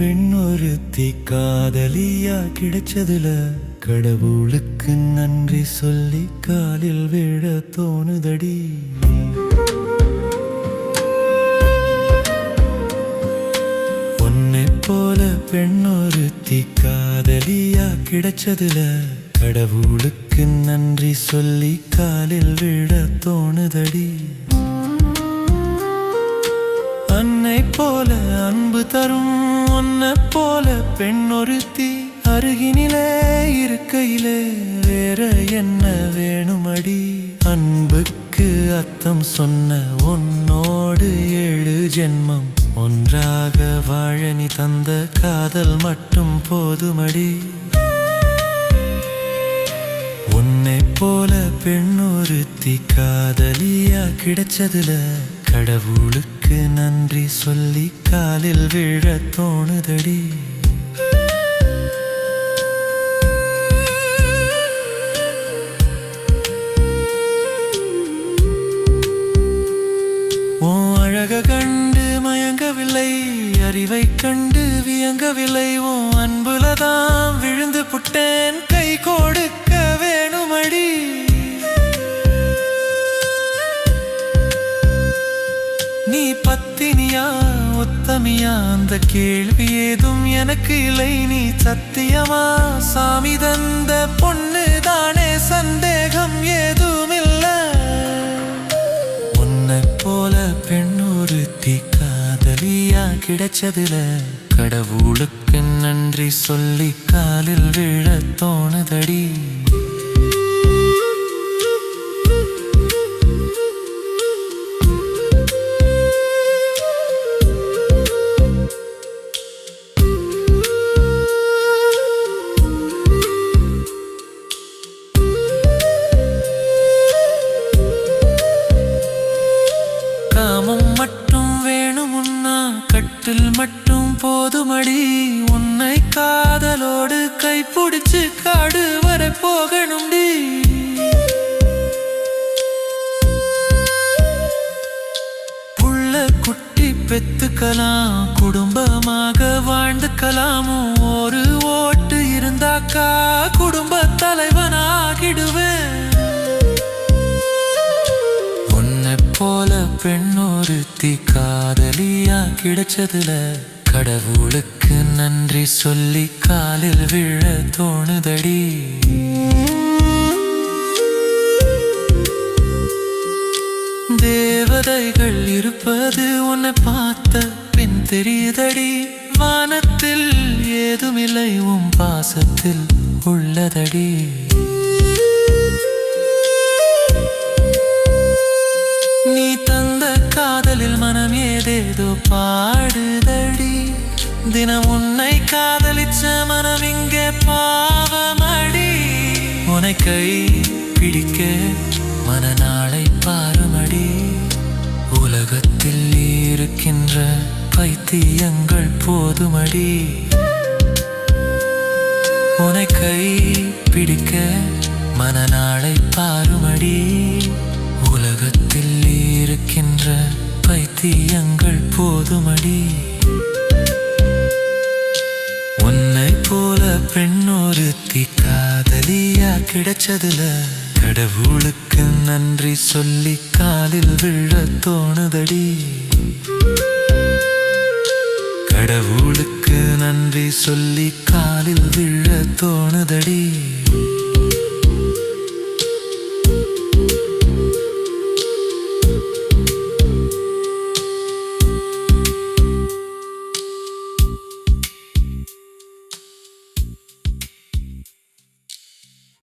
பெண் ஒருத்தி காதலியா கிடைச்சதுல கடவுளுக்கு நன்றி சொல்லி காலில் விழ தோணுதடி. உன்னை போல பெண் ஒருத்தி காதலியா கிடைச்சதுல கடவுளுக்கு நன்றி சொல்லி காலில் விழ தோணுதடி. அன்னை போல அன்பு தரும் உன்னை போல பெண் ஒருத்தி அருகினிலே இருக்கையிலே வேற என்ன வேணுமடி? அன்புக்கு அத்தம் சொன்ன உன்னோடு ஏழு ஜென்மம் ஒன்றாக வாழனி தந்த காதல் மட்டும் போதுமடி. உன்னை போல பெண் ஒருத்தி காதலியா கிடைச்சதுல கடவுளுக்கு நன்றி சொல்லி காலில் விழ தோணுதடி. ஓ அழக கண்டு மயங்கவில்லை அறிவை கண்டு வியங்கவில்லை ஓ அன்புலதான் விழுந்து புட்டேன். சத்தமியா அந்த கேள்வி ஏதும் எனக்கு இல்லை. நீ சத்தியமா? சாமி தந்த பொண்ணு தானே சந்தேகம் ஏதும் இல்ல உன்னை போல பெண் ஒருத்தி காதலியா கிடைச்சதுல. கடவுளுக்கு நன்றி சொல்லி காலில் விழ தோணுதடி. காமம் மட்டும் வேணுமுன்னா கட்டில் மட்டும் போதுமடி. உன்னை காதலோடு கைப்பிடிச்சு காடு வரை போகணும்டி. புள்ள குட்டி பெத்துக்கலாம் குடும்பமாக வாழ்ந்துக்கலாமும் ஒரு ஓட்டு இருந்தாக்கா குடும்ப தலைவனாகிடுவேன். ஒருத்தி காதலியா கிடைச்சதுல கடவுளுக்கு நன்றி சொல்லி காலில் விழ தோணுதடி. தேவதைகள் இருப்பது உன்னை பார்த்த பின் தெரியுதடி. வானத்தில் ஏதுமில்லை உன் பாசத்தில் உள்ளதடி. நீ தந்த காதலில் ஏதேதோ பாடுதடி. தினம் உன்னை காதலிச்ச மனம் இங்கே பாவமடி. உனை கை பிடிக்க மனநாளை பாருமடி. உலகத்தில் இருக்கின்ற பைத்தியங்கள் போதுமடி. உனை கை பிடிக்க மனநாளை பாருமடி. பைத்தியங்கள் போதுமடி. உன்னை போல பெண் ஒருத்தி காதலியா கிடைச்சதுல. கடவுளுக்கு நன்றி சொல்லி காலில் விழ தோணுதடி. கடவுளுக்கு நன்றி சொல்லி காலில் விழ தோணுதடி.